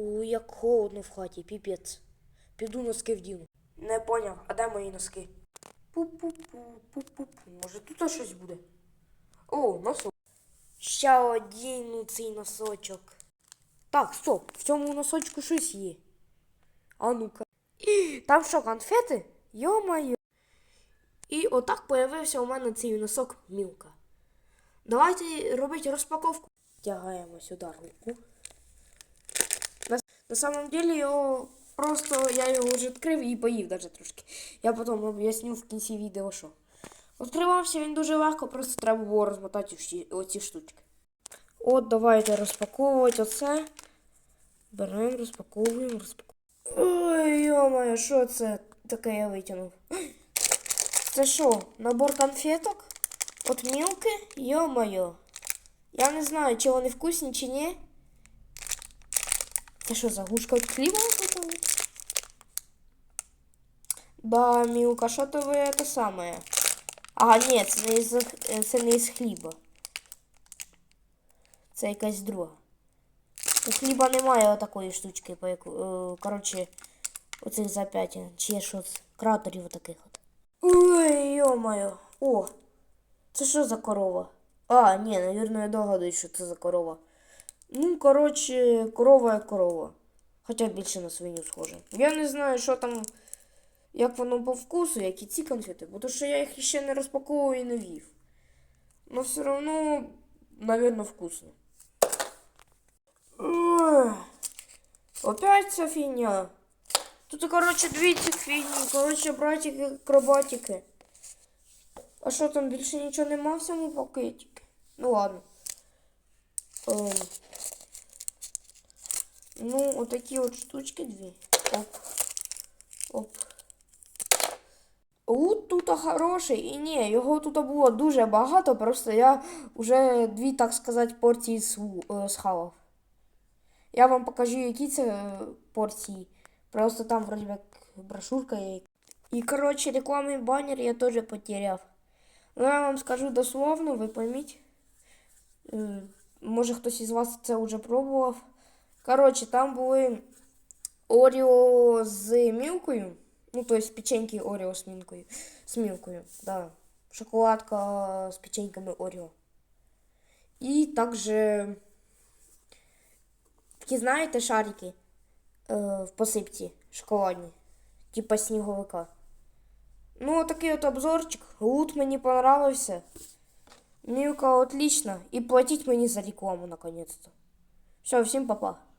У, як холодно в хаті, піпець. Піду носки вдіну. Не поняв, а де мої носки? Пу-пу-пу, пу-пу-пу. Може тут щось буде? О, носок. Ще один цей носочок. Так, стоп, в цьому носочку щось є. А ну-ка. Там що, конфети? Йо-моє. І отак появився у мене цей носок Мілка. Давайте робити розпаковку. Тягаємо сюди руку. На, на самом деле його просто я його вже відкрив і поїв даже трошки. Я потім об'ясню в кінці відео, що. Відкривався він дуже легко, просто треба було розмотати всі оці штучки. От, давайте розпаковувати оце. Беремо, розпаковуємо, розпаковуємо. Ой, йо-моє, що це таке я витягнув? Це що, набор конфеток? От мілки? Йо-моє. Я не знаю, чи вони вкусні, чи ні. Це що, заглушка хліба? готова? Да, Мілка, що то ви те саме? А, ні, це не е, це не із хліба. Це якась друга. У хліба немає отакої штучки, по яку, е, коротше, оцих зап'ятин, чи що це, кратерів отаких от. Ой, йо-моє. О, це що за корова? А, ні, навірно, я догадуюсь, що це за корова. Ну, коротше, корова як корова. Хоча більше на свиню схоже. Я не знаю, що там, як воно по вкусу, як і ці конфети, бо то, що я їх ще не розпаковував і не вів. Но все одно, навірно, вкусно. Опять ця фігня. Тут, коротше, дві ці фігні. Коротше, братики, акробатики. А що там більше нічого нема в цьому пакетику? Ну ладно. Ем. Ну, отакі от штучки дві. Оп. Оп. Лут тут хороший. І ні, його тут було дуже багато, просто я вже дві, так сказати, порції сху- е, схавав. Я вам покажу, які це е, порції. Просто там вроде як брошурка є. І, коротше, рекламний банер я теж потеряв. Ну, я вам скажу дословно, ви пойміть. Е, Може хтось із вас це вже пробував. Коротше, там були Оріо з мілкою. Ну, тобто печеньки Оріо з мілкою. З мілкою, да. Шоколадка з печеньками Оріо. І також такі, знаєте, шарики е, в посипці шоколадні. Типа сніговика. Ну, такий от обзорчик. Лут мені понравився. Мілка отлично. І платіть мені за рекламу наконец-то. Все, всім па-па.